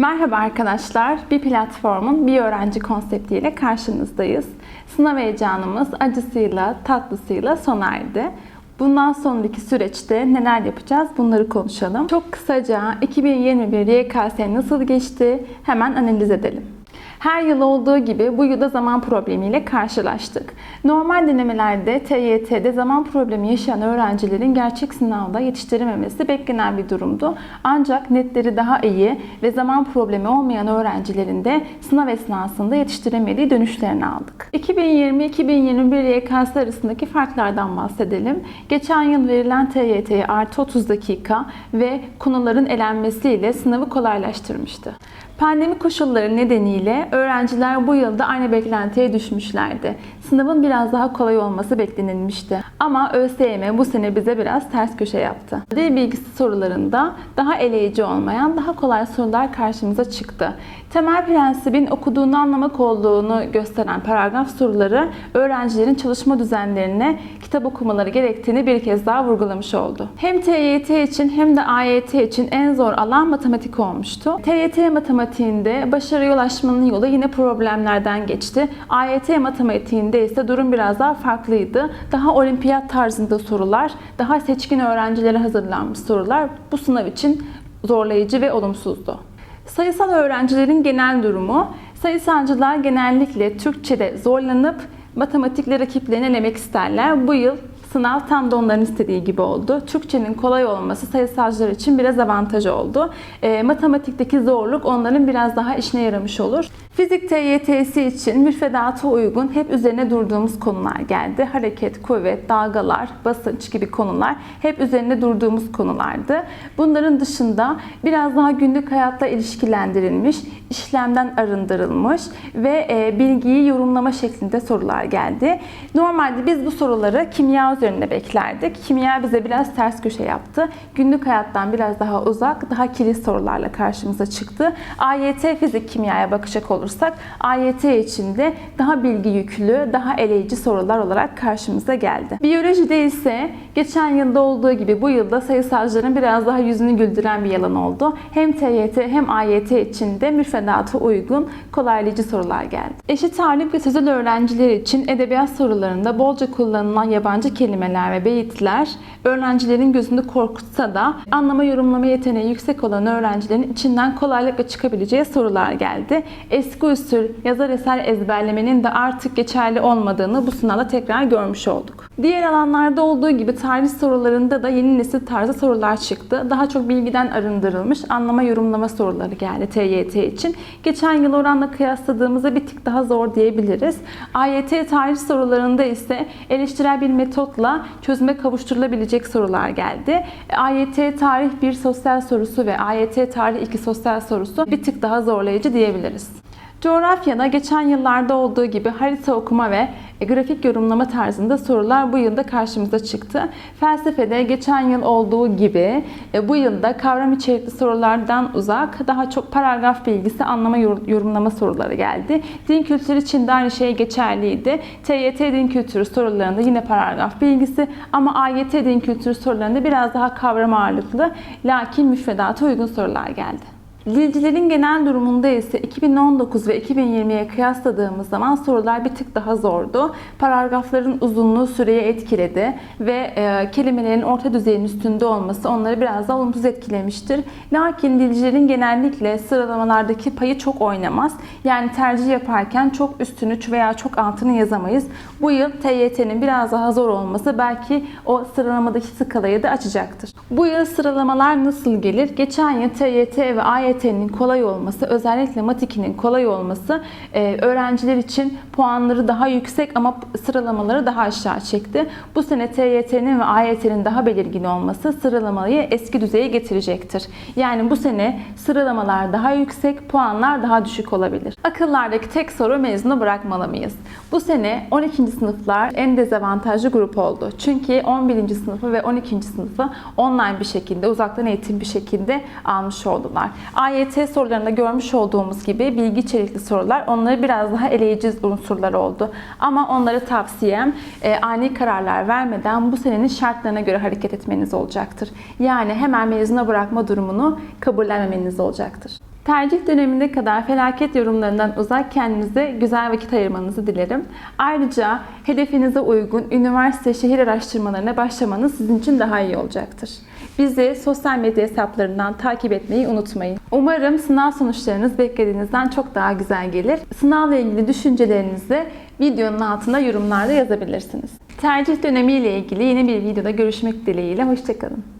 Merhaba arkadaşlar. Bir platformun bir öğrenci konseptiyle karşınızdayız. Sınav heyecanımız acısıyla, tatlısıyla sona erdi. Bundan sonraki süreçte neler yapacağız bunları konuşalım. Çok kısaca 2021 YKS nasıl geçti hemen analiz edelim. Her yıl olduğu gibi bu yılda zaman problemiyle karşılaştık. Normal denemelerde TYT'de zaman problemi yaşayan öğrencilerin gerçek sınavda yetiştirememesi beklenen bir durumdu. Ancak netleri daha iyi ve zaman problemi olmayan öğrencilerin de sınav esnasında yetiştiremediği dönüşlerini aldık. 2020-2021 YKS arasındaki farklardan bahsedelim. Geçen yıl verilen TYT'ye artı 30 dakika ve konuların elenmesiyle sınavı kolaylaştırmıştı. Pandemi koşulları nedeniyle öğrenciler bu yılda aynı beklentiye düşmüşlerdi. Sınavın biraz daha kolay olması beklenilmişti. Ama ÖSYM bu sene bize biraz ters köşe yaptı. Dil bilgisi sorularında daha eleyici olmayan daha kolay sorular karşımıza çıktı. Temel prensibin okuduğunu anlamak olduğunu gösteren paragraf soruları öğrencilerin çalışma düzenlerine kitap okumaları gerektiğini bir kez daha vurgulamış oldu. Hem TYT için hem de AYT için en zor alan matematik olmuştu. TYT matematiğinde başarıya ulaşmanın yolu yine problemlerden geçti. AYT matematiğinde ise durum biraz daha farklıydı. Daha olimpiyat tarzında sorular, daha seçkin öğrencilere hazırlanmış sorular bu sınav için zorlayıcı ve olumsuzdu. Sayısal öğrencilerin genel durumu, sayısalcılar genellikle Türkçe'de zorlanıp matematikle rakiplerini elemek isterler. Bu yıl sınav tam da onların istediği gibi oldu. Türkçenin kolay olması sayısalcılar için biraz avantaj oldu. E, matematikteki zorluk onların biraz daha işine yaramış olur. Fizik TYT'si için müfredata uygun hep üzerine durduğumuz konular geldi. Hareket, kuvvet, dalgalar, basınç gibi konular hep üzerine durduğumuz konulardı. Bunların dışında biraz daha günlük hayatla ilişkilendirilmiş, işlemden arındırılmış ve e, bilgiyi yorumlama şeklinde sorular geldi. Normalde biz bu soruları kimya üzerinde beklerdik. Kimya bize biraz ters köşe yaptı. Günlük hayattan biraz daha uzak, daha kilit sorularla karşımıza çıktı. AYT fizik kimyaya bakacak olursak AYT içinde daha bilgi yüklü, daha eleyici sorular olarak karşımıza geldi. Biyolojide ise geçen yılda olduğu gibi bu yılda sayısalcıların biraz daha yüzünü güldüren bir yalan oldu. Hem TYT hem AYT için de müfredata uygun kolaylayıcı sorular geldi. Eşit ağırlık ve sözel öğrenciler için edebiyat sorularında bolca kullanılan yabancı kelimeler ve beyitler öğrencilerin gözünü korkutsa da anlama yorumlama yeteneği yüksek olan öğrencilerin içinden kolaylıkla çıkabileceği sorular geldi. Eski usul yazar eser ezberlemenin de artık geçerli olmadığını bu sınavda tekrar görmüş olduk. Diğer alanlarda olduğu gibi tarih sorularında da yeni nesil tarzı sorular çıktı. Daha çok bilgiden arındırılmış anlama yorumlama soruları geldi TYT için. Geçen yıl oranla kıyasladığımızda bir tık daha zor diyebiliriz. AYT tarih sorularında ise eleştirel bir metotla çözüme kavuşturulabilecek sorular geldi. AYT tarih 1 sosyal sorusu ve AYT tarih 2 sosyal sorusu bir tık daha zorlayıcı diyebiliriz. Coğrafyada geçen yıllarda olduğu gibi harita okuma ve grafik yorumlama tarzında sorular bu yılda karşımıza çıktı. Felsefede geçen yıl olduğu gibi e, bu yılda kavram içerikli sorulardan uzak daha çok paragraf bilgisi anlama yorumlama soruları geldi. Din kültürü için de aynı şey geçerliydi. TYT din kültürü sorularında yine paragraf bilgisi ama AYT din kültürü sorularında biraz daha kavram ağırlıklı lakin müfredata uygun sorular geldi. Dilcilerin genel durumunda ise 2019 ve 2020'ye kıyasladığımız zaman sorular bir tık daha zordu. Paragrafların uzunluğu süreye etkiledi ve e, kelimelerin orta düzeyin üstünde olması onları biraz daha olumsuz etkilemiştir. Lakin dilcilerin genellikle sıralamalardaki payı çok oynamaz. Yani tercih yaparken çok üstünü veya çok altını yazamayız. Bu yıl TYT'nin biraz daha zor olması belki o sıralamadaki skalayı da açacaktır. Bu yıl sıralamalar nasıl gelir? Geçen yıl TYT ve AYT AYT'nin kolay olması, özellikle Mat 2'nin kolay olması e, öğrenciler için puanları daha yüksek ama sıralamaları daha aşağı çekti. Bu sene TYT'nin ve AYT'nin daha belirgin olması sıralamayı eski düzeye getirecektir. Yani bu sene sıralamalar daha yüksek, puanlar daha düşük olabilir. Akıllardaki tek soru mezunu bırakmalı mıyız? Bu sene 12. sınıflar en dezavantajlı grup oldu. Çünkü 11. sınıfı ve 12. sınıfı online bir şekilde, uzaktan eğitim bir şekilde almış oldular. AYT sorularında görmüş olduğumuz gibi bilgi içerikli sorular onları biraz daha eleyici unsurlar oldu. Ama onlara tavsiyem e, ani kararlar vermeden bu senenin şartlarına göre hareket etmeniz olacaktır. Yani hemen mezuna bırakma durumunu kabullenmemeniz olacaktır. Tercih döneminde kadar felaket yorumlarından uzak kendinize güzel vakit ayırmanızı dilerim. Ayrıca hedefinize uygun üniversite şehir araştırmalarına başlamanız sizin için daha iyi olacaktır. Bizi sosyal medya hesaplarından takip etmeyi unutmayın. Umarım sınav sonuçlarınız beklediğinizden çok daha güzel gelir. Sınavla ilgili düşüncelerinizi videonun altında yorumlarda yazabilirsiniz. Tercih dönemiyle ilgili yeni bir videoda görüşmek dileğiyle. Hoşçakalın.